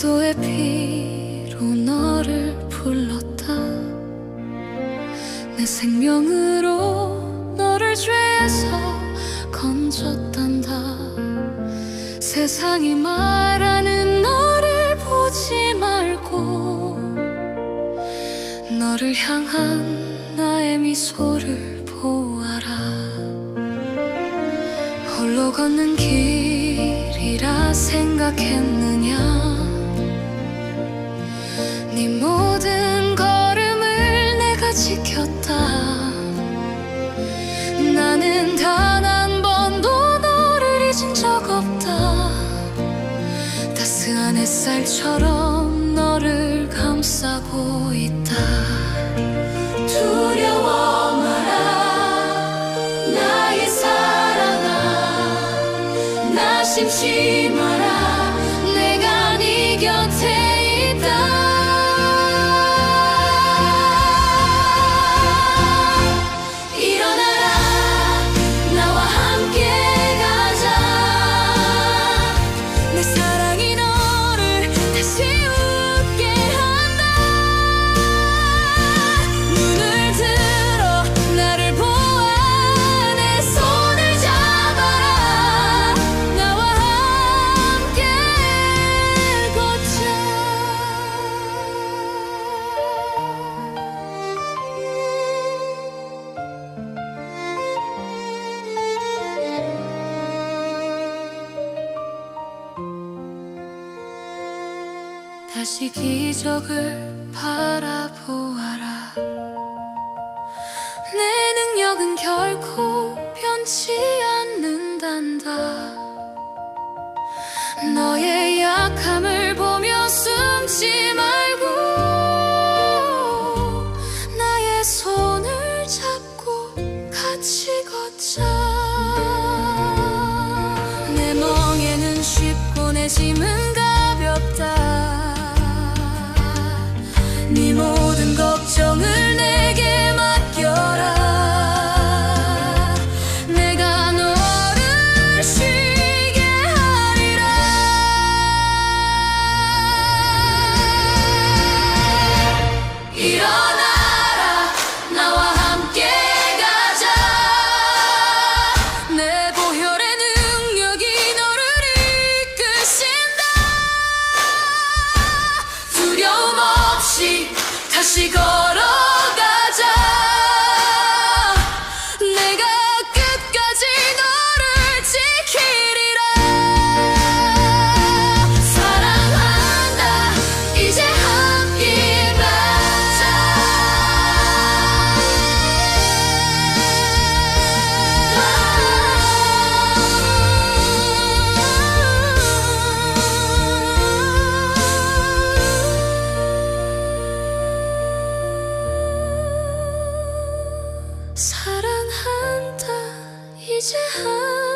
그리스도의 피로 너를 불렀다. 내 생명으로 너를 죄에서 건졌단다. 세상이 말하는 너를 보지 말고 너를 향한 나의 미소를 보아라. 홀로 걷는 길이라 생각했느냐 햇살처럼 너를 감싸고 있다. 두려워 마라. 나의 사랑아 나 심지 마라 다시 기적을 바라보아라. 내 능력은 결코 변치 않는단다. 너의 약함을 보며 숨지 말고 나의 손을 잡고 같이 걷자 一切好。